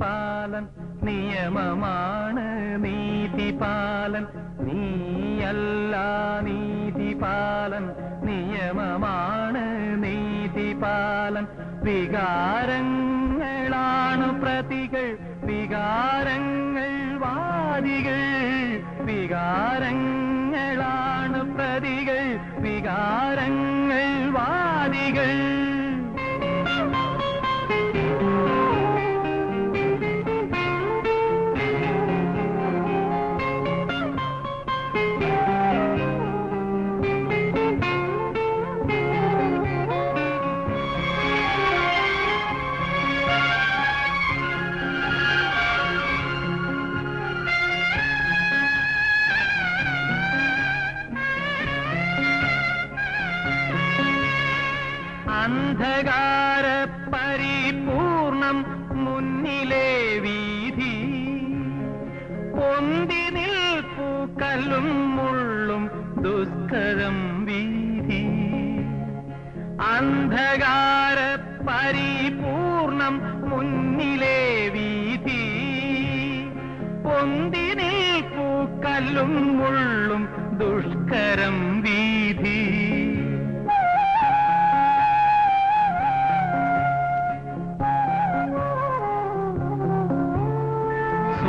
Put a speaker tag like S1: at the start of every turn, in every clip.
S1: നീയല്ല നിയമമാണ് നിയമമാണ് നീതിപാലൻ നീയല്ല നീതിപാലൻ നിയമമാണ് നീതിപാലൻ വികാരങ്ങളാണ് പ്രതികൾ വികാരങ്ങൾ വാദികൾ. വികാരങ്ങളാണ് പ്രതികൾ വികാരങ്ങൾ വാദികൾ. അന്ധകാര പരിപൂർണം മുന്നിലെ വീതി. പൊന്തി നിൽപ്പു കല്ലും മുള്ളും ദുഷ്കരം വീതി. അന്ധകാര പരിപൂർണം മുന്നിലെ വീതി. പൊന്തി നിൽപ്പു കല്ലും മുള്ളും ദുഷ്കരം വീതി.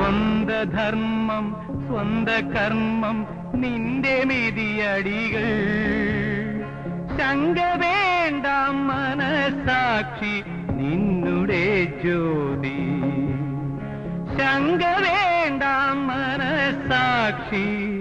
S1: സ്വന്ത ധർമ്മം സ്വന്ത കർമ്മം നിന്റെ മെതിയടികൾ. ശങ്ക വേണ്ട മനസാക്ഷി നിന്നുടെ ജ്യോതി. ശങ്ക വേണ്ട മനസാക്ഷി